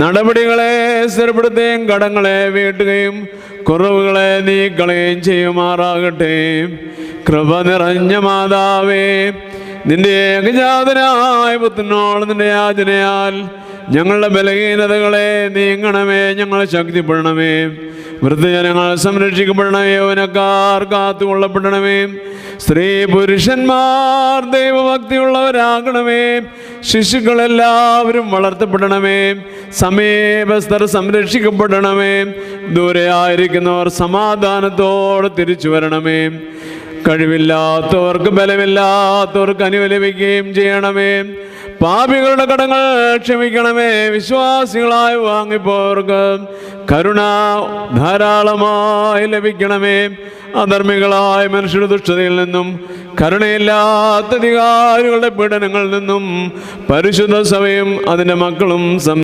നടപടികളെ സ്ഥിരപ്പെടുത്തുകയും കടങ്ങളെ വീട്ടുകയും കുറവുകളെ നീക്കളയും ചെയ്യുമാറാകട്ടെ. കൃപ നിറഞ്ഞ മാതാവേ നിന്റെ ഏകജാതനായ പുത്രനോട് നിന്റെ യാചനയാൽ ഞങ്ങളുടെ ബലഹീനതകളെ നീങ്ങണമേ ഞങ്ങൾ ശക്തിപ്പെടണമേ. വൃദ്ധജനങ്ങൾ സംരക്ഷിക്കപ്പെടണമേ യൗവനക്കാർ കാത്തുകൊള്ളപ്പെടണമേ. സ്ത്രീ പുരുഷന്മാർ ദൈവഭക്തിയുള്ളവരാകണമേ. ശിശുക്കളെല്ലാവരും വളർത്തപ്പെടണമേ. സമീപസ്ഥർ സംരക്ഷിക്കപ്പെടണമേ. ദൂരെയായിരിക്കുന്നവർ സമാധാനത്തോടെ തിരിച്ചു വരണമേ. കഴിവില്ലാത്തവർക്ക് ബലമില്ലാത്തവർക്ക് അനുവലപിക്കുകയും ചെയ്യണമേ. പാപികളുടെ കടങ്ങൾ ക്ഷമിക്കണമേ. വിശ്വാസികളായി വാങ്ങിപ്പോർക്ക് കരുണ ധാരാളമായി ലഭിക്കണമേ. അധർമ്മികളായ മനുഷ്യരുടെ ദുഷ്ടതയിൽ നിന്നും കരുണയില്ലാത്ത അധികാരികളുടെ പീഡനങ്ങളിൽ നിന്നും പരിശുദ്ധ സഭയും അതിന്റെ മക്കളും